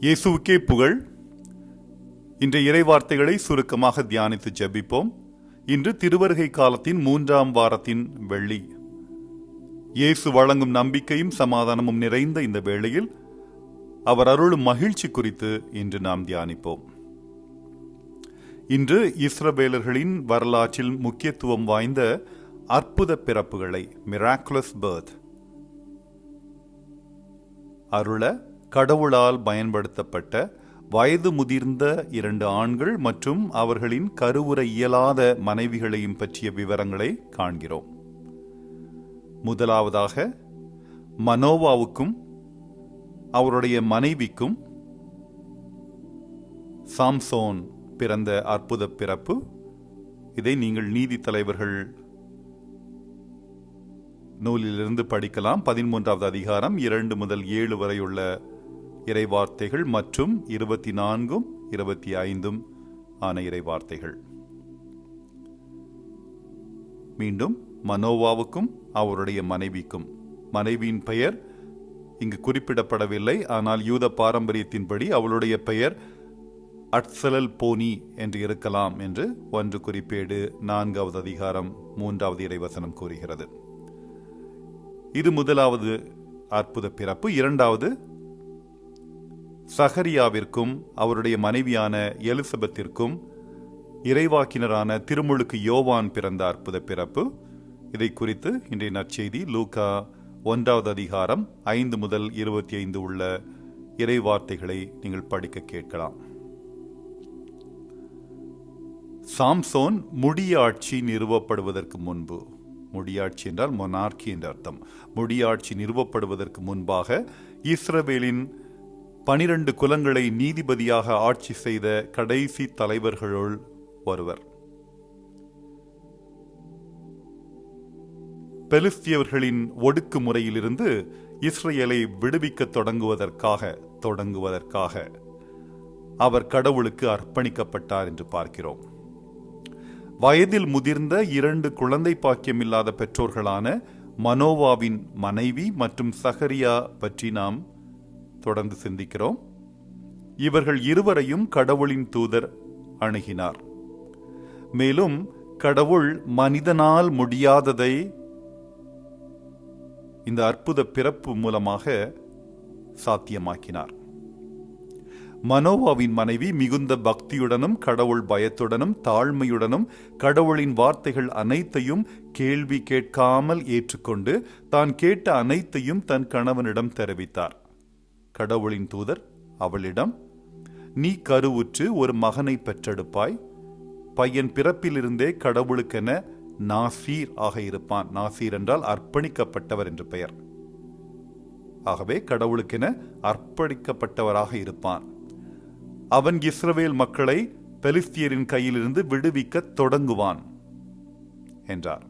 இயேசுவுக்கே புகழ். இன்றைய இறைவார்த்தைகளை சுருக்கமாக தியானித்து ஜெபிப்போம். இன்று திருவருகை காலத்தின் மூன்றாம் வாரத்தின் வெள்ளி. இயேசு வழங்கும் நம்பிக்கையும் சமாதானமும் நிறைந்த இந்த வேளையில் அவர் அருளும் மகிழ்ச்சி குறித்து இன்று நாம் தியானிப்போம். இன்று இஸ்ரவேலர்களின் வரலாற்றில் முக்கியத்துவம் வாய்ந்த அற்புத பிறப்புகளை மிராக்குலஸ் பர்த் அருள கடவுளால் பயன்படுத்தப்பட்ட வயது முதிர்ந்த இரண்டு ஆண்கள் மற்றும் அவர்களின் கருவுற இயலாத மனைவிகளையும் பற்றிய விவரங்களை காண்கிறோம். முதலாவதாக மனோவாவுக்கும் அவருடைய மனைவிக்கும் சாம்சோன் பிறந்த அற்புத பிறப்பு. இதை நீங்கள் நீதி தலைவர்கள் நூலிலிருந்து படிக்கலாம். பதிமூன்றாவது அதிகாரம் இரண்டு முதல் ஏழு வரையுள்ள இறைவார்த்தைகள் மற்றும் இருபத்தி நான்கும் இருபத்தி ஐந்தும் ஆன இறைவார்த்தைகள். மீண்டும் மனோவாவுக்கும் அவருடைய மனைவிக்கும். மனைவியின் பெயர் இங்கு குறிப்பிடப்படவில்லை ஆனால் யூத பாரம்பரியத்தின்படி அவளுடைய பெயர் அட்சலல் போனி என்று இருக்கலாம் என்று ஒன்று குறிப்பேடு நான்காவது அதிகாரம் மூன்றாவது இறைவசனம் கூறுகிறது. இது முதலாவது அற்புத பிறப்பு இரண்டாவது சஹரியாவிற்கும் அவருடைய மனைவியான எலிசபெத்திற்கும் இறைவாக்கினரான திருமுழுக்கு யோவான் பிறந்த அற்புத பிறப்பு. இதை குறித்து இன்றைய நற்செய்தி லூகா ஒன்றாவது அதிகாரம் ஐந்து முதல் இருபத்தி ஐந்து உள்ள இறைவார்த்தைகளை நீங்கள் படிக்க கேட்கலாம். சாம்சோன் முடியாட்சி நிறுவப்படுவதற்கு முன்பு முடியாட்சி என்றால் மொனார்கி என்ற அர்த்தம். முடியாட்சி நிறுவப்படுவதற்கு முன்பாக இஸ்ரவேலின் பனிரெண்டு குலங்களை நீதிபதியாக ஆட்சி செய்த கடைசி தலைவர்களுள் ஒருவர். பெலிஸ்தியவர்களின் ஒடுக்குமுறையிலிருந்து இஸ்ரேலை விடுவிக்க தொடங்குவதற்காக தொடங்குவதற்காக அவர் கடவுளுக்கு அர்ப்பணிக்கப்பட்டார் என்று பார்க்கிறோம். வயதில் முதிர்ந்த இரண்டு குழந்தை பாக்கியம் இல்லாத பெற்றோர்களான மனோவாவின் மனைவி மற்றும் சஹரியா பற்றி நாம் தொடர்ந்து சிந்திக்கிறோம். இவர்கள் இருவரையும் கடவுளின் தூதர் அணுகினார். மேலும் கடவுள் மனிதனால் முடியாததை இந்த அற்புத பிறப்பு மூலமாக சாத்தியமாக்கினார். மனோவாவின் மனைவி மிகுந்த பக்தியுடனும் கடவுள் பயத்துடனும் தாழ்மையுடனும் கடவுளின் வார்த்தைகள் அனைத்தையும் கேள்வி கேட்காமல் ஏற்றுக்கொண்டு தான் கேட்ட அனைத்தையும் தன் கணவனிடம் தெரிவித்தார். கடவுளின் தூதர் அவளிடம் நீ கருவுற்று ஒரு மகனை பெற்றெடுப்பாய். பையன் பிறப்பிலிருந்தே கடவுளுக்கென நாசீர் ஆக இருப்பான். நாசீர் என்றால் அர்ப்பணிக்கப்பட்டவர் என்று பெயர். ஆகவே கடவுளுக்கென அர்ப்பணிக்கப்பட்டவராக இருப்பான். அவன் இஸ்ரவேல் மக்களை பெலிஸ்தியரின் கையிலிருந்து விடுவிக்க தொடங்குவான் என்றார்.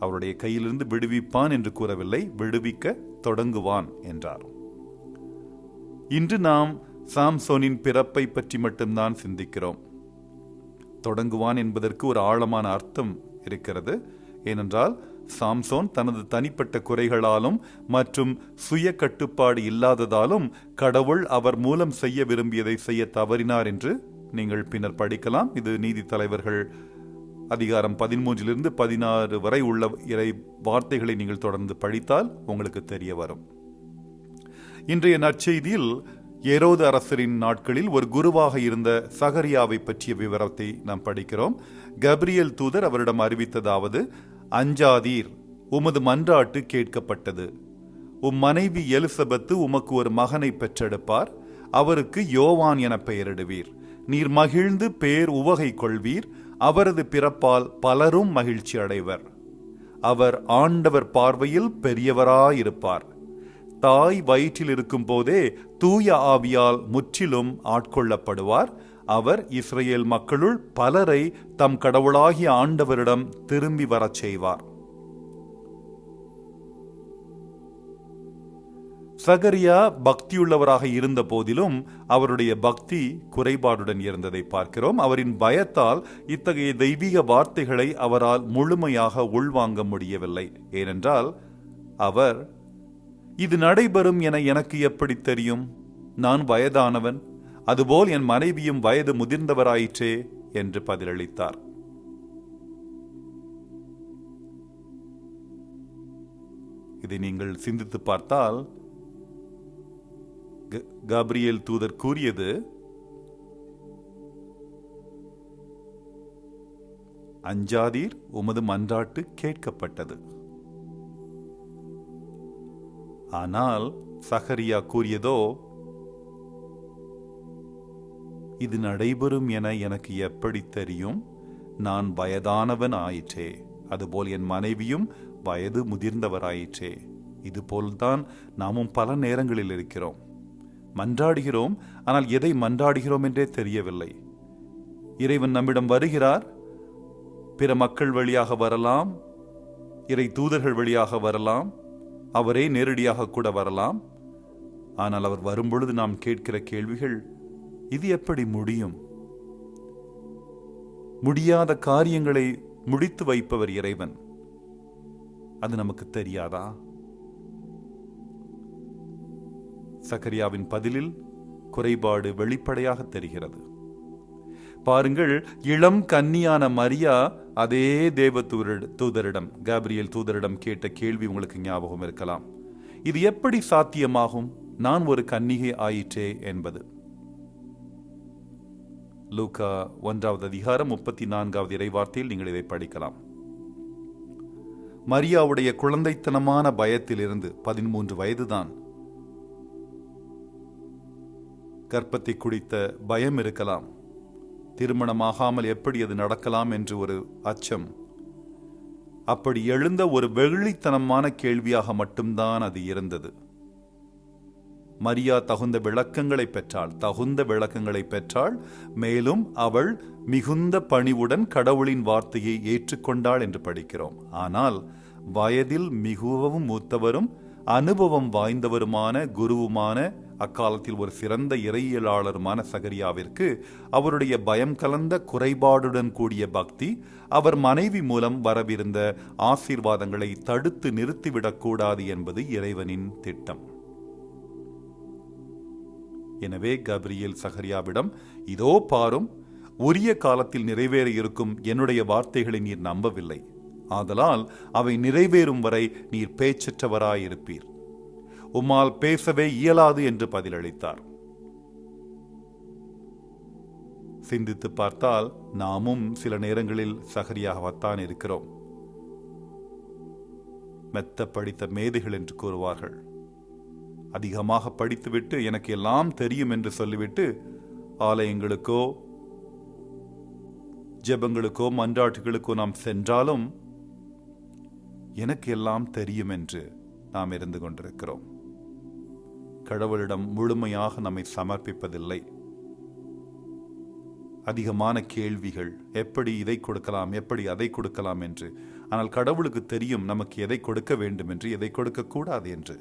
அவருடைய கையிலிருந்து விடுவிப்பான் என்று கூறவில்லை விடுவிக்க தொடங்குவான் என்றார். இன்று நாம் சாம்சோனின் பிறப்பை பற்றி மட்டும்தான் சிந்திக்கிறோம். தொடங்குவான் என்பதற்கு ஒரு ஆழமான அர்த்தம் இருக்கிறது. ஏனென்றால் சாம்சோன் தனது தனிப்பட்ட குறைகளாலும் மற்றும் சுய கட்டுப்பாடு இல்லாததாலும் கடவுள் அவர் மூலம் செய்ய விரும்பியதை செய்ய தவறினார் என்று நீங்கள் பின்னர் படிக்கலாம். இது நீதி தலைவர்கள் அதிகாரம் பதிமூன்றிலிருந்து பதினாறு வரை உள்ள இறை வார்த்தைகளை நீங்கள் தொடர்ந்து படித்தால் உங்களுக்கு தெரிய வரும். இன்றைய நற்செய்தியில் ஏரோது அரசரின் நாட்களில் ஒரு குருவாக இருந்த சகரியாவை பற்றிய விவரத்தை நாம் படிக்கிறோம். கப்ரியல் தூதர் அவரிடம் அறிவித்ததாவது அஞ்சாதீர் உமது மன்றாட்டு கேட்கப்பட்டது. உம் மனைவி எலிசபெத்து உமக்கு ஒரு மகனை பெற்றெடுப்பார். அவருக்கு யோவான் என பெயரிடுவீர். நீர் மகிழ்ந்து பேர் உவகை கொள்வீர். அவரது பிறப்பால் பலரும் மகிழ்ச்சி அடைவர். அவர் ஆண்டவர் பார்வையில் பெரியவராயிருப்பார். தாய் வயிற்றில் இருக்கும் போதே தூய ஆவியால் முற்றிலும் ஆட்கொள்ளப்படுவார். அவர் இஸ்ரேல் மக்களுள் பலரை தம் கடவுளாகிய ஆண்டவரிடம் திரும்பி வரச் செய்வார். சகரியா பக்தியுள்ளவராக இருந்த போதிலும் அவருடைய பக்தி குறைபாடுடன் இருந்ததை பார்க்கிறோம். அவரின் பயத்தால் இத்தகைய தெய்வீக வார்த்தைகளை அவரால் முழுமையாக உள்வாங்க முடியவில்லை. ஏனென்றால் அவர் இது நடைபெறும் என எனக்கு எப்படி தெரியும்? நான் வயதானவன் அதுபோல் என் மனைவியும் வயது முதிர்ந்தவராயிற்றே என்று பதிலளித்தார். இதை நீங்கள் சிந்தித்து பார்த்தால் காபிரியேல் தூதர் கூறியது அஞ்சாதீர் உமது மன்றாட்டு கேட்கப்பட்டது. ஆனால் சகரியா கூறியதோ இது நடைபெறும் என எனக்கு எப்படி தெரியும்? நான் வயதானவன் ஆயிற்றே. அதுபோல் என் மனைவியும் வயது முதிர்ந்தவராயிற்றே. இதுபோல்தான் நாமும் பல நேரங்களில் இருக்கிறோம். மன்றாடுகிறோம் ஆனால் எதை மன்றாடுகிறோம் என்றே தெரியவில்லை. இறைவன் நம்மிடம் வருகிறார். பிற மக்கள் வழியாக வரலாம். இறை தூதர்கள் வழியாக வரலாம். அவரே நேரடியாக கூட வரலாம். ஆனால் அவர் வரும்பொழுது நாம் கேட்கிற கேள்விகள் இது எப்படி முடியும்? முடியாத காரியங்களை முடித்து வைப்பவர் இறைவன். அது நமக்கு தெரியாதா? சக்கரியாவின் பதிலில் குறைபாடு வெளிப்படையாக தெரிகிறது. பாருங்கள் இளம் கன்னியான மரியா அதே தேவ தூதரிடம் காபிரியல் தூதரிடம் கேட்ட கேள்வி உங்களுக்கு ஞாபகம் இருக்கலாம். இது எப்படி சாத்தியமாகும்? நான் ஒரு கன்னிகை ஆயிற்றே என்பது. லூகா ஒன்றாவது அதிகாரம் முப்பத்தி நான்காவது இறைவார்த்தையில் நீங்கள் இதை படிக்கலாம். மரியாவுடைய குழந்தைத்தனமான பயத்திலிருந்து பதிமூன்று வயதுதான் கற்பத்தை குடித்த பயம் இருக்கலாம். திருமணமாகாமல் எப்படி அது நடக்கலாம் என்று ஒரு அச்சம். அப்படி எழுந்த ஒரு வெகுளித்தனமான கேள்வியாக மட்டும்தான் அது இருந்தது. மரியா தகுந்த விளக்கங்களை பெற்றாள். தகுந்த விளக்கங்களை பெற்றாள். மேலும் அவள் மிகுந்த பணிவுடன் கடவுளின் வார்த்தையை ஏற்றுக்கொண்டாள் என்று படிக்கிறோம். ஆனால் வயதில் மிகவும் மூத்தவரும் அனுபவம் வாய்ந்தவருமான குருவுமான அக்காலத்தில் ஒரு சிறந்த இறையியலாளருமான சகரியாவிற்கு அவருடைய பயம் கலந்த குறைபாடுடன் கூடிய பக்தி அவர் மனைவி மூலம் வரவிருந்த ஆசீர்வாதங்களை தடுத்து நிறுத்திவிடக்கூடாது என்பது இறைவனின் திட்டம். எனவே கப்ரியல் சகரியாவிடம் இதோ பாரும் உரிய காலத்தில் நிறைவேற இருக்கும் என்னுடைய வார்த்தைகளை நீர் நம்பவில்லை. ஆதலால் அவை நிறைவேறும் வரை நீர் பேச்சற்றவராயிருப்பீர். உம்மால் பேசவே இயலாது என்று பதிலளித்தார். சிந்தித்து பார்த்தால் நாமும் சில நேரங்களில் சகரியாகத்தான் இருக்கிறோம். மெத்த படித்த மேதைகள் என்று கூறுவார்கள். அதிகமாக படித்துவிட்டு எனக்கு எல்லாம் தெரியும் என்று சொல்லிவிட்டு ஆலயங்களுக்கோ ஜெபங்களுக்கோ மன்றாட்டுகளுக்கோ நாம் சென்றாலும் எனக்கு எல்லாம் தெரியும் என்று நாம் இருந்து கொண்டிருக்கிறோம். கடவுளிடம் முழுமையாக நம்மை சமர்ப்பிப்பதில்லை. அதிகமான கேள்விகள் எப்படி இதை கொடுக்கலாம்? எப்படி அதை கொடுக்கலாம்? என்று. ஆனால் கடவுளுக்கு தெரியும் நமக்கு எதை கொடுக்க வேண்டும் என்று எதை கொடுக்க கூடாது என்று.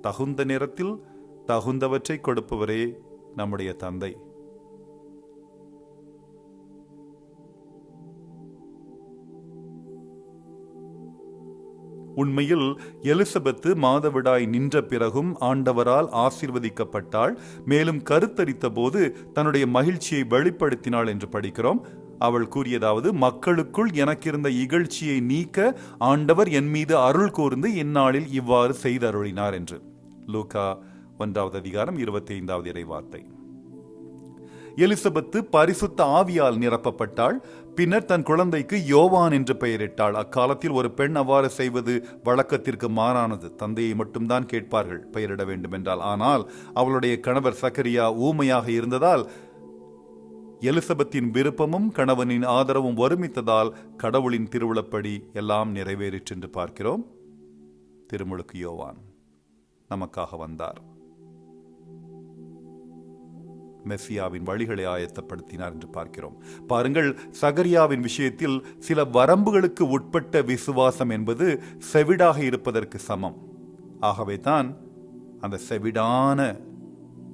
தகுந்த நேரத்தில் தகுந்தவற்றை கொடுப்பவரே நம்முடைய தந்தை. உண்மையில் எலிசபெத்து மாதவிடாய் நின்ற பிறகும் ஆண்டவரால் ஆசிர்வதிக்கப்பட்டாள். மேலும் கருத்தரித்த போது தன்னுடைய மகிழ்ச்சியை வெளிப்படுத்தினாள் என்று படிக்கிறோம். அவள் கூறியதாவது மக்களுக்குள் எனக்கிருந்த இகழ்ச்சியை நீக்க ஆண்டவர் என் மீது அருள் கூர்ந்து இந்நாளில் இவ்வாறு செய்தருளினார் என்று. லூகா ஒன்றாவது அதிகாரம் இருபத்தி ஐந்தாவது இறைவார்த்தை. எலிசபெத்து பரிசுத்த ஆவியால் நிரப்பப்பட்டாள். பின்னர் தன் குழந்தைக்கு யோவான் என்று பெயரிட்டாள். அக்காலத்தில் ஒரு பெண் அவ்வாறு செய்வது வழக்கத்திற்கு மாறானது. தந்தையை மட்டும்தான் கேட்பார்கள் பெயரிட வேண்டும் என்றால் ஆனால் அவளுடைய கணவர் சக்கரியா ஊமையாக இருந்ததால் எலிசபெத்தின் விருப்பமும் கணவனின் ஆதரவும் ஒருமித்ததால் கடவுளின் திருவிழப்படி எல்லாம் நிறைவேறிற்றென்று பார்க்கிறோம். திருமுழுக்கு யோவான் நமக்காக வந்தார். மெஸ்ஸியாவின் வழிகளை ஆயத்தப்படுத்தினார் என்று பார்க்கிறோம். பாருங்கள் சகரியாவின் விஷயத்தில் சில வரம்புகளுக்கு உட்பட்ட விசுவாசம் என்பது செவிடாக இருப்பதற்கு சமம். ஆகவே தான் அந்த செவிடான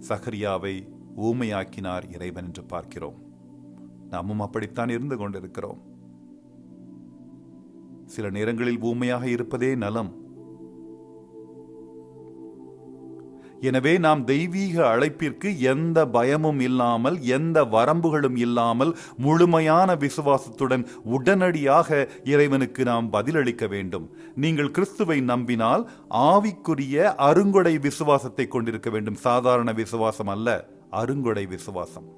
சகரியாவை ஊமையாக்கினார் இறைவன் என்று பார்க்கிறோம். நாமும் அப்படித்தான் இருந்து கொண்டிருக்கிறோம். சில நேரங்களில் ஊமையாக இருப்பதே நலம். எனவே நாம் தெய்வீக அழைப்பிற்கு எந்த பயமும் இல்லாமல் எந்த வரம்புகளும் இல்லாமல் முழுமையான விசுவாசத்துடன் உடனடியாக இறைவனுக்கு நாம் பதிலளிக்க வேண்டும். நீங்கள் கிறிஸ்துவை நம்பினால் ஆவிக்குரிய அருங்கொடை விசுவாசத்தை கொண்டிருக்க வேண்டும். சாதாரண விசுவாசம் அல்ல அருங்கொடை விசுவாசம்.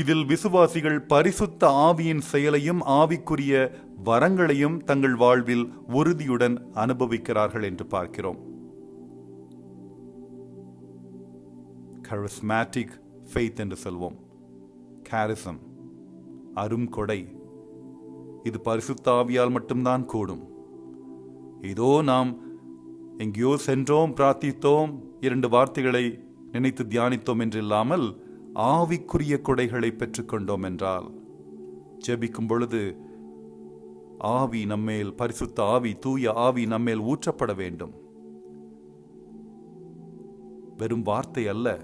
இதில் விசுவாசிகள் பரிசுத்த ஆவியின் செயலையும் ஆவிக்குரிய வரங்களையும் தங்கள் வாழ்வில் உறுதியுடன் அனுபவிக்கிறார்கள் என்று பார்க்கிறோம். கரிஸ்மேட்டிக் ஃபெய்த் என்று சொல்வோம். கேரிசம் அரும் கொடை. இது பரிசுத்தாவியால் மட்டும்தான் கூடும். இதோ நாம் எங்கேயோ சென்றோம் பிரார்த்தித்தோம் இரண்டு வார்த்தைகளை நினைத்து தியானித்தோம் என்றில்லாமல் ஆவிக்குரிய கொடைகளை பெற்றுக்கொண்டோம் என்றால் ஜெபிக்கும் பொழுது ஆவி நம்மேல் பரிசுத்த ஆவி தூய ஆவி நம்மேல் ஊற்றப்பட வேண்டும். வெறும் வார்த்தை அல்ல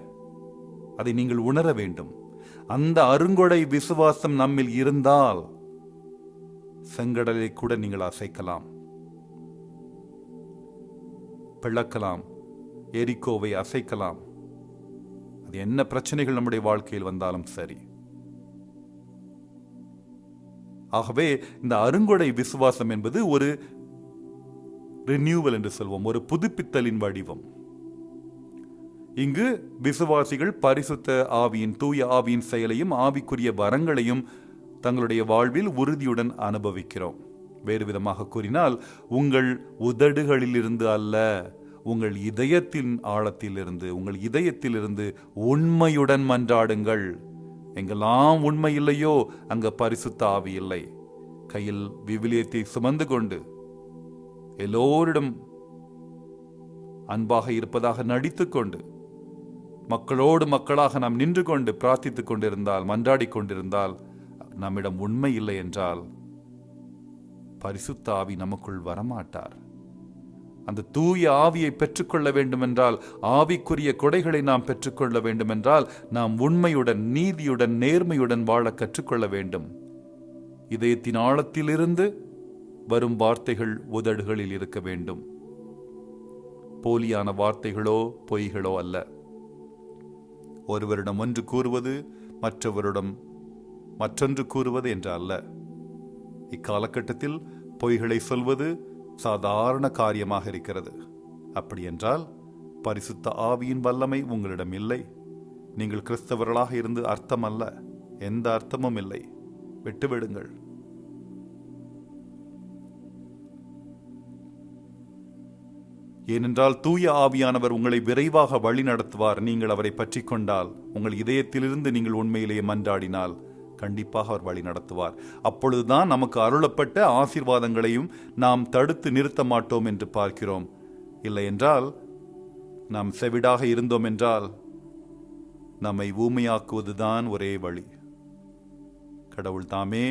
அதை நீங்கள் உணர வேண்டும். அந்த அருங்கொடை விசுவாசம் நம்மில் இருந்தால் செங்கடலை கூட நீங்கள் அசைக்கலாம். பிளக்கலாம் எரிக்கோவை அசைக்கலாம். அது என்ன பிரச்சனைகள் நம்முடைய வாழ்க்கையில் வந்தாலும் சரி. ஆகவே இந்த அருங்கொடை விசுவாசம் என்பது ஒரு ரினியூவல் என்று சொல்வோம் ஒரு புதுப்பித்தலின் வடிவம். இங்கு விசுவாசிகள் பரிசுத்த ஆவியின் தூய ஆவியின் செயலையும் ஆவிக்குரிய வரங்களையும் தங்களுடைய வாழ்வில் உறுதியுடன் அனுபவிக்கிறோம். வேறு விதமாக கூறினால் உங்கள் உதடுகளிலிருந்து அல்ல உங்கள் இதயத்தின் ஆழத்திலிருந்து உங்கள் இதயத்திலிருந்து உண்மையுடன் மன்றாடுங்கள். எங்கெல்லாம் உண்மை இல்லையோ அங்க பரிசுத்த ஆவி இல்லை. கையில் விவிலியத்தை சுமந்து கொண்டு எல்லோரிடம் அன்பாக இருப்பதாக நடித்துக்கொண்டு மக்களோடு மக்களாக நாம் நின்று கொண்டு பிரார்த்தித்துக் கொண்டிருந்தால் மன்றாடி கொண்டிருந்தால் நம்மிடம் உண்மை இல்லை என்றால் பரிசுத்தாவி நமக்குள் வரமாட்டார். அந்த தூய ஆவியை பெற்றுக்கொள்ள வேண்டுமென்றால் ஆவிக்குரிய கொடைகளை நாம் பெற்றுக்கொள்ள வேண்டுமென்றால் நாம் உண்மையுடன் நீதியுடன் நேர்மையுடன் வாழ கற்றுக்கொள்ள வேண்டும். இதயத்தின் ஆழத்திலிருந்து வரும் வார்த்தைகள் உதடுகளில் இருக்க வேண்டும். போலியான வார்த்தைகளோ பொய்களோ அல்ல. ஒருவரிடம் ஒன்று கூறுவது மற்றவரிடம் மற்றொன்று கூறுவது என்று அல்ல. இக்காலகட்டத்தில் பொய்களை சொல்வது சாதாரண காரியமாக இருக்கிறது. அப்படியென்றால் பரிசுத்த ஆவியின் வல்லமை உங்களிடம் இல்லை. நீங்கள் கிறிஸ்தவர்களாக இருந்து அர்த்தம் அல்ல எந்த அர்த்தமும் இல்லை. விட்டுவிடுங்கள். ஏனென்றால் தூய ஆவியானவர் உங்களை விரைவாக வழி நடத்துவார் நீங்கள் அவரை பற்றி கொண்டால் உங்கள் இதயத்திலிருந்து நீங்கள் உண்மையிலேயே மன்றாடினால் கண்டிப்பாக அவர் வழி நடத்துவார். அப்பொழுதுதான் நமக்கு அருளப்பட்ட ஆசீர்வாதங்களையும் நாம் தடுத்து நிறுத்த மாட்டோம் என்று பார்க்கிறோம். இல்லை என்றால் நாம் செவிடாக இருந்தோம் என்றால் நம்மை ஊமையாக்குவதுதான் ஒரே வழி. கடவுள் தாமே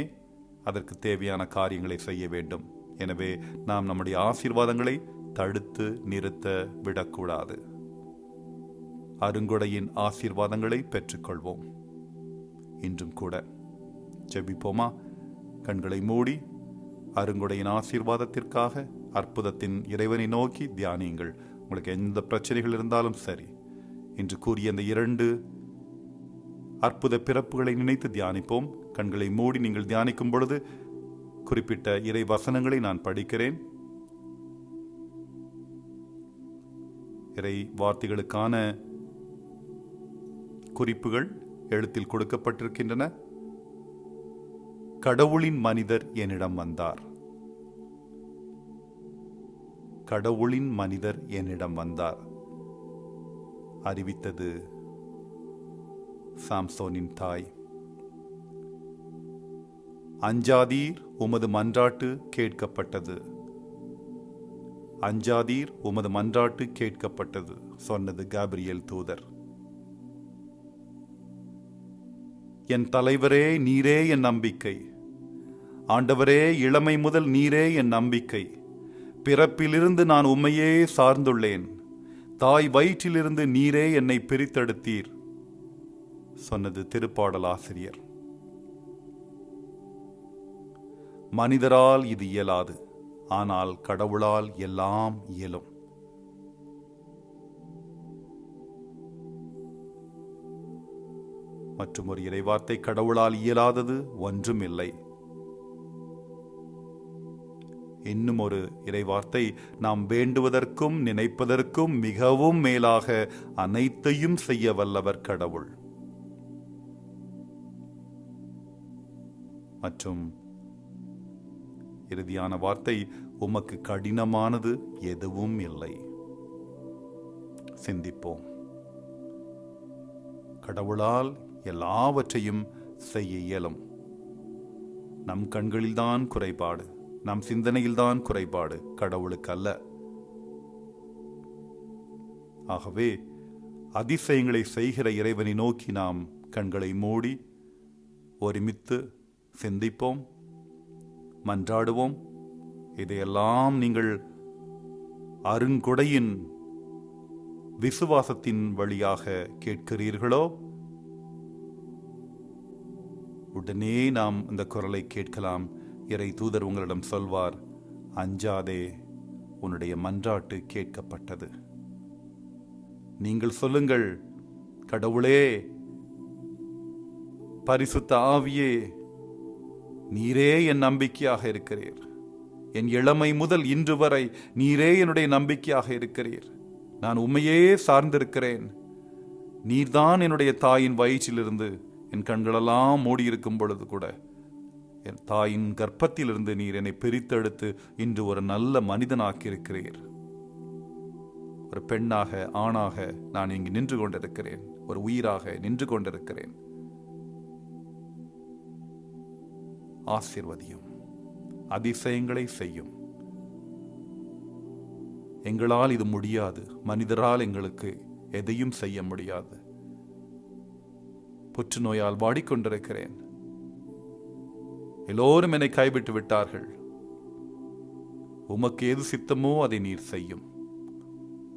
அதற்கு தேவையான காரியங்களை செய்ய வேண்டும். எனவே நாம் நம்முடைய ஆசீர்வாதங்களை தடுத்து நிறுத்த விடக்கூடாது. அருங்கொடையின் ஆசீர்வாதங்களை பெற்றுக்கொள்வோம். இன்றும் கூட. ஜெபிப்போமா? கண்களை மூடி அருங்குடையின் ஆசீர்வாதத்திற்காக அற்புதத்தின் இறைவனை நோக்கி தியானியுங்கள். உங்களுக்கு எந்த பிரச்சனைகள் இருந்தாலும் சரி. என்று கூறிய அந்த இரண்டு அற்புத பிறப்புகளை நினைத்து தியானிப்போம். கண்களை மூடி நீங்கள் தியானிக்கும் பொழுது குறிப்பிட்ட இறை வசனங்களை நான் படிக்கிறேன். இறை வார்த்தைகளுக்கான குறிப்புகள் எழுத்தில் கொடுக்கப்பட்டிருக்கின்றன. கடவுளின் மனிதர் என்னிடம் வந்தார். கடவுளின் மனிதர் என்னிடம் வந்தார். அறிவித்தது சாம்சோனின் தாய். அஞ்சாதீர் உமது மன்றாட்டு கேட்கப்பட்டது. அஞ்சாதீர் உமது மன்றாட்டு கேட்கப்பட்டது சொன்னது காபிரியல் தூதர். என் தலைவரே நீரே என் நம்பிக்கை. ஆண்டவரே இளமை முதல் நீரே என் நம்பிக்கை. பிறப்பிலிருந்து நான் உம்மையே சார்ந்துள்ளேன். தாய் வயிற்றிலிருந்து நீரே என்னை பிரித்தெடுத்தீர் சொன்னது திருப்பாடல் ஆசிரியர். மனிதரால் இது இயலாது ஆனால் கடவுளால் எல்லாம் இயலும். மற்றும் ஒரு இறைவார்த்தை கடவுளால் இயலாதது ஒன்றும் இல்லை இன்னும் ஒரு இறைவார்த்தை நாம் வேண்டுவதற்கும் நினைப்பதற்கும் மிகவும் மேலாக அனைத்தையும் செய்ய வல்லவர் கடவுள். மற்றும் இறுதியான வார்த்தை உமக்கு கடினமானது எதுவும் இல்லை. சிந்திப்போம். கடவுளால் எல்லாவற்றையும் செய்ய இயலும். நம் கண்களில்தான் குறைபாடு நம் சிந்தனையில்தான் குறைபாடு கடவுளுக்கு அல்ல. ஆகவே அதிசயங்களை செய்கிற இறைவனை நோக்கி நாம் கண்களை மூடி ஒருமித்து சிந்திப்போம் மன்றாடுவோம். இதையெல்லாம் நீங்கள் அருங்கொடையின் விசுவாசத்தின் வழியாக கேட்கிறீர்களோ? உடனே நாம் இந்த குரலை கேட்கலாம். இறை தூதர் உங்களிடம் சொல்வார் அஞ்சாதே உன்னுடைய மன்றாட்டு கேட்கப்பட்டது. நீங்கள் சொல்லுங்கள் கடவுளே பரிசுத்த ஆவியே நீரே என் நம்பிக்கையாக இருக்கிறீர். என் இளமை முதல் இன்று வரை நீரே என்னுடைய நம்பிக்கையாக இருக்கிறீர். நான் உண்மையே சார்ந்திருக்கிறேன். நீர்தான் என்னுடைய தாயின் வயிற்றிலிருந்து என் கண்களெல்லாம் மூடியிருக்கும் பொழுது கூட என் தாயின் கர்ப்பத்திலிருந்து நீர் என்னை பிரித்தெடுத்து இன்று ஒரு நல்ல மனிதனாக்கியிருக்கிறீர். ஒரு பெண்ணாக ஆணாக நான் இங்கு நின்று கொண்டிருக்கிறேன். ஒரு உயிராக நின்று கொண்டிருக்கிறேன். ஆசிர்வதியும் அதிசயங்களை செய்யும். எங்களால் இது முடியாது. மனிதரால் எங்களுக்கு எதையும் செய்ய முடியாது. புற்றுநோயால் வாடிக்கொண்டிருக்கிறேன். எல்லோரும் என்னை கைவிட்டு விட்டார்கள். உமக்கு எது சித்தமோ அதை நீர் செய்யும்.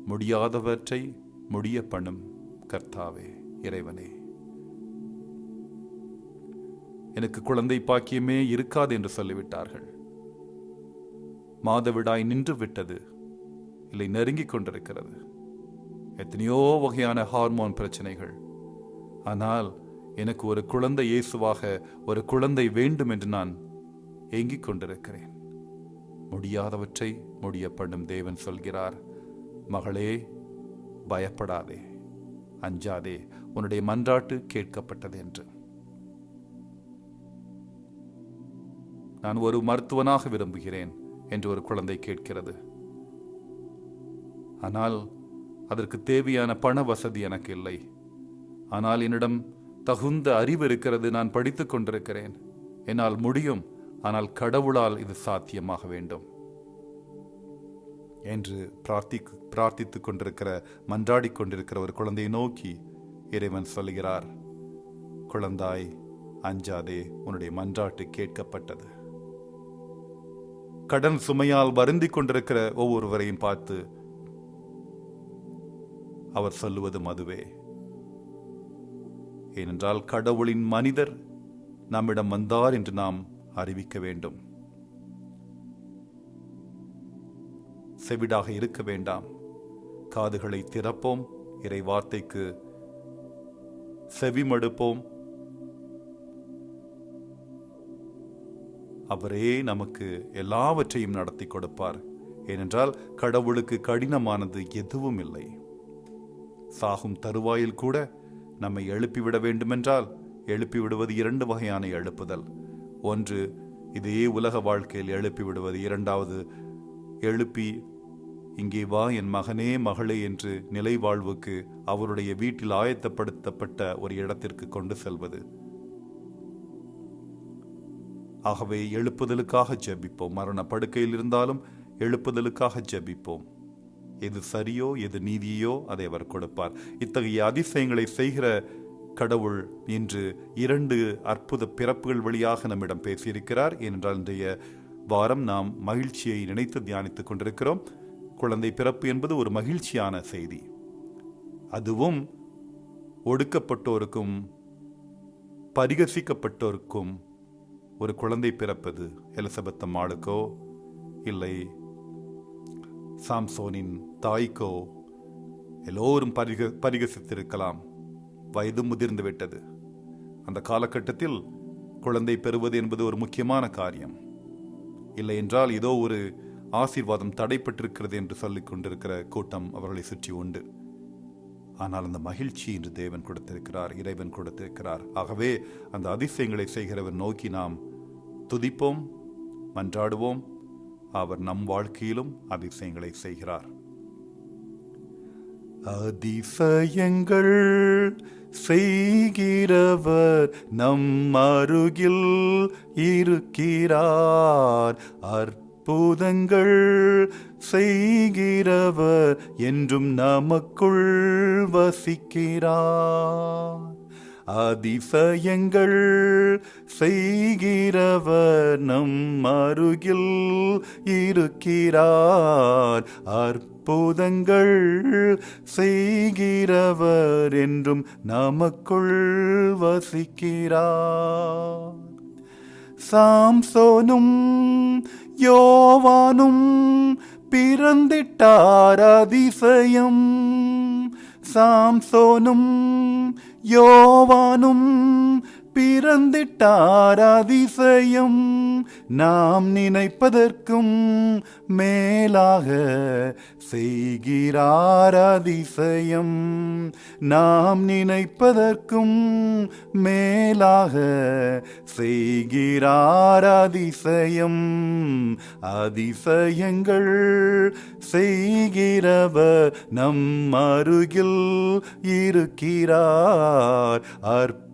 முடியாதவற்றை முடிய பண்ணும் கர்த்தாவே இறைவனே. எனக்கு குழந்தை பாக்கியமே இருக்காது என்று சொல்லிவிட்டார்கள். மாதவிடாய் நின்று விட்டது. இல்லை நெருங்கிக் கொண்டிருக்கிறது. எத்தனையோ வகையான ஹார்மோன் பிரச்சனைகள். ஆனால் எனக்கு ஒரு குழந்தை இயேசுவாக ஒரு குழந்தை வேண்டும் என்று நான் ஏங்கிக் கொண்டிருக்கிறேன். முடியாதவற்றை முடிய பண்ணும் தேவன் சொல்கிறார் மகளே பயப்படாதே அஞ்சாதே உன்னுடைய மன்றாட்டு கேட்கப்பட்டது என்று. நான் ஒரு மருத்துவனாக விரும்புகிறேன் என்று ஒரு குழந்தை கேட்கிறது. ஆனால் அதற்கு தேவையான பண வசதி எனக்கு இல்லை. ஆனால் என்னிடம் தகுந்த அறிவு இருக்கிறது நான் படித்துக் கொண்டிருக்கிறேன். என்னால் முடியும் ஆனால் கடவுளால் இது சாத்தியமாக வேண்டும். என்று பிரார்த்தி பிரார்த்தித்துக் கொண்டிருக்கிற மன்றாடிக் கொண்டிருக்கிற ஒரு குழந்தையை நோக்கி இறைவன் சொல்கிறார் குழந்தாய் அஞ்சாதே உன்னுடைய மன்றாட்டு கேட்கப்பட்டது. கடன் சுமையால் வருந்தி கொண்டிருக்கிற ஒவ்வொருவரையும் பார்த்து அவர் சொல்லுவதும் அதுவே ஏனென்றால் கடவுளின் மனிதர் நம்மிடம் வந்தார் என்று நாம் அறிவிக்க வேண்டும். செவிடாக இருக்க வேண்டாம். காதுகளை திறப்போம். இறை வார்த்தைக்கு செவிமடுப்போம். அவரே நமக்கு எல்லாவற்றையும் நடத்தி கொடுப்பார். ஏனென்றால் கடவுளுக்கு கடினமானது எதுவும் இல்லை சாகும் தருவாயில் கூட நம்மை எழுப்பிவிட வேண்டுமென்றால் எழுப்பி விடுவது இரண்டு வகையான எழுப்புதல். ஒன்று இதே உலக வாழ்க்கையில் எழுப்பிவிடுவது. இரண்டாவது எழுப்பி இங்கே வா என் மகனே மகளே என்று நிலை வாழ்வுக்கு அவருடைய வீட்டில் ஆயத்தப்படுத்தப்பட்ட ஒரு இடத்திற்கு கொண்டு செல்வது. ஆகவே எழுப்புதலுக்காக ஜெபிப்போம். மரண படுக்கையில் இருந்தாலும் எழுப்புதலுக்காக ஜெபிப்போம். எது சரியோ எது நீதியோ அதை அவர் கொடுப்பார். இத்தகைய அதிசயங்களை செய்கிற கடவுள் இன்று இரண்டு அற்புத பிறப்புகள் வழியாக நம்மிடம் பேசியிருக்கிறார். ஏனென்றால் இன்றைய வாரம் நாம் மகிழ்ச்சியை நினைத்து தியானித்துக் கொண்டிருக்கிறோம். குழந்தை பிறப்பு என்பது ஒரு மகிழ்ச்சியான செய்தி. அதுவும் ஒடுக்கப்பட்டோருக்கும் பரிகசிக்கப்பட்டோருக்கும் ஒரு குழந்தை பிறப்பது. எலிசபெத் அம்மாளுக்கோ இல்லை. சாம்சோனின் தாய்க்கோ எல்லோரும் பரிக பரிகசித்திருக்கலாம். வயது முதிர்ந்து விட்டது. அந்த காலகட்டத்தில் குழந்தை பெறுவது என்பது ஒரு முக்கியமான காரியம். இல்லை என்றால் இதோ ஒரு ஆசீர்வாதம் தடைப்பட்டிருக்கிறது என்று சொல்லிக் கொண்டிருக்கிற கூட்டம் அவர்களை சுற்றி உண்டு. ஆனால் அந்த மகிழ்ச்சி இன்று தேவன் கொடுத்திருக்கிறார் இறைவன் கொடுத்திருக்கிறார். ஆகவே அந்த அதிசயங்களை செய்கிறவர் நோக்கி நாம் துதிப்போம் மன்றாடுவோம் அவர் நம் வாழ்க்கையிலும் அதிசயங்களை செய்கிறார். அதிசயங்கள் செய்கிறவர் நம் அருகில் இருக்கிறார். அற்புதங்கள் செய்கிறவர் என்றும் நமக்குள் வசிக்கிறார். அதிசயங்கள் செய்கிறவர் நம் அருகில் இருக்கிறார். அற்புதங்கள் செய்கிறவர் என்றும் நமக்குள் வசிக்கிறார். சாம்சோனும் யோவானும் பிறந்திட்டார் அதிசயம். சாம்சோனும் யோவானும் பிறந்திட்டாராதிசயம். நாம் நினைப்பதற்கும் மேலாக செய்கிறாராதிசயம். நாம் நினைப்பதற்கும் மேலாக செய்கிறாராதிசயம். அதிசயங்கள் செய்கிறவர் நம் அருகில் இருக்கிறார்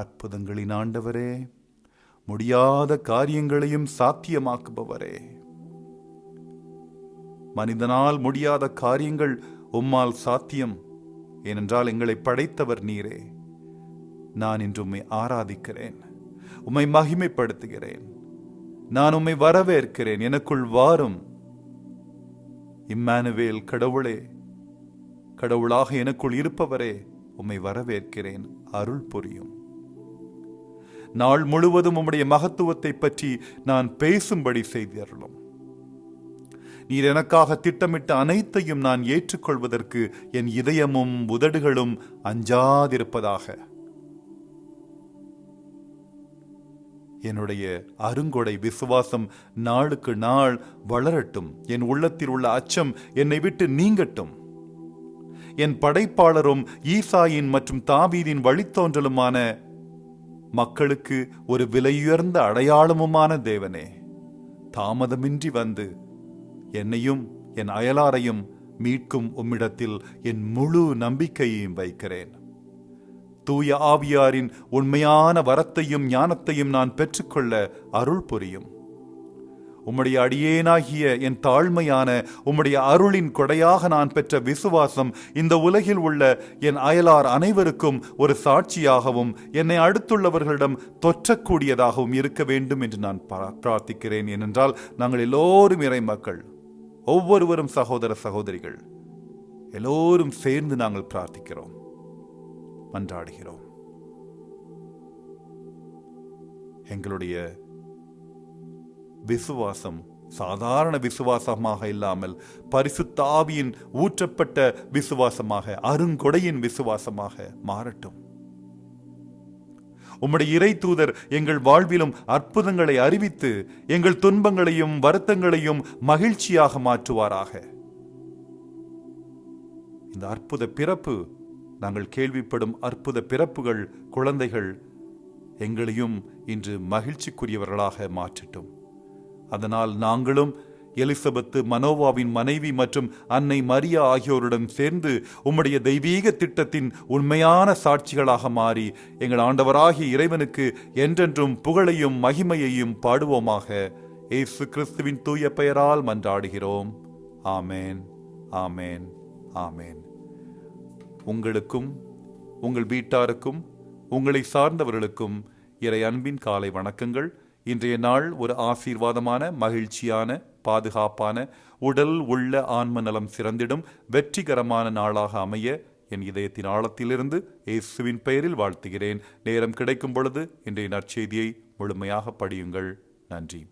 அற்புதங்களின் ஆண்டவரே முடியாத காரியங்களையும் சாத்தியமாக்குபவரே. மனிதனால் முடியாத காரியங்கள் உம்மால் சாத்தியம் ஏனென்றால் எங்களை படைத்தவர் நீரே. நான் இன்று உம்மை ஆராதிக்கிறேன் உம்மை மகிமைப்படுத்துகிறேன். நான் உம்மை வரவேற்கிறேன் எனக்குள் வாரும். இம்மானுவேல் கடவுளே கடவுளாக எனக்குள் இருப்பவரே உம்மை வரவேற்கிறேன் அருள் புரியும். நாள் முழுவதும் உம்முடைய மகத்துவத்தை பற்றி நான் பேசும்படி செய்தருளும். நீர் எனக்காக திட்டமிட்ட அனைத்தையும் நான் ஏற்றுக்கொள்வதற்கு என் இதயமும் உதடுகளும் அஞ்சாதிருப்பதாக. என்னுடைய அருங்கொடை விசுவாசம் நாளுக்கு நாள் வளரட்டும். என் உள்ளத்தில் உள்ள அச்சம் என்னை விட்டு நீங்கட்டும். என் படைப்பாளரும் ஈசாயின் மற்றும் தாவீதின் வழித்தோன்றலுமான மக்களுக்கு ஒரு விலையுயர்ந்த அடையாளமுமான தேவனே. தாமதமின்றி வந்து என்னையும் என் அயலாரையும் மீட்கும் உம்மிடத்தில் என் முழு நம்பிக்கையையும் வைக்கிறேன். தூய ஆவியாரின் உண்மையான வரத்தையும் ஞானத்தையும் நான் பெற்றுக்கொள்ள அருள் புரியும். உம்முடைய அடியேனாகிய என் தாழ்மையான உம்முடைய அருளின் கொடையாக நான் பெற்ற விசுவாசம் இந்த உலகில் உள்ள என் அயலார் அனைவருக்கும் ஒரு சாட்சியாகவும் என்னை அடுத்துள்ளவர்களிடம் தொற்றக்கூடியதாகவும் இருக்க வேண்டும் என்று நான் பிரார்த்திக்கிறேன். ஏனென்றால் நாங்கள் எல்லோரும் இறை மக்கள் ஒவ்வொருவரும் சகோதர சகோதரிகள் எல்லோரும் சேர்ந்து நாங்கள் பிரார்த்திக்கிறோம் மன்றாடுகிறோம். எங்களுடைய விசுவாசம் சாதாரண விசுவாசமாக இல்லாமல் பரிசுத்தாவியின் ஊற்றப்பட்ட விசுவாசமாக அருங்கொடையின் விசுவாசமாக மாறட்டும். உம்முடைய இறை தூதர் எங்கள் வாழ்விலும் அற்புதங்களை அறிவித்து எங்கள் துன்பங்களையும் வருத்தங்களையும் மகிழ்ச்சியாக மாற்றுவாராக. இந்த அற்புத பிறப்பு நாங்கள் கேள்விப்படும் அற்புத பிறப்புகள் குழந்தைகள் எங்களையும் இன்று மகிழ்ச்சிக்குரியவர்களாக மாற்றட்டும். அதனால் நாங்களும் எலிசபெத்து மனோவாவின் மனைவி மற்றும் அன்னை மரியா ஆகியோருடன் சேர்ந்து உம்முடைய தெய்வீக திட்டத்தின் உண்மையான சாட்சிகளாக மாறி எங்கள் ஆண்டவராகிய இறைவனுக்கு என்றென்றும் புகழையும் மகிமையையும் பாடுவோமாக. இயேசு கிறிஸ்துவின் தூய பெயரால் மன்றாடுகிறோம். ஆமேன். ஆமேன். ஆமேன். உங்களுக்கும் உங்கள் வீட்டாருக்கும் உங்களை சார்ந்தவர்களுக்கும் இறை அன்பின் காலை வணக்கங்கள். இன்றைய நாள் ஒரு ஆசீர்வாதமான மகிழ்ச்சியான பாதுகாப்பான உடல் உள்ள ஆன்ம நலம் சிறந்திடும் வெற்றிகரமான நாளாக அமைய என் இதயத்தின் ஆழத்திலிருந்து இயேசுவின் பெயரில் வாழ்த்துகிறேன். நேரம் கிடைக்கும் பொழுது இன்றைய நற்செய்தியை முழுமையாக படியுங்கள். நன்றி.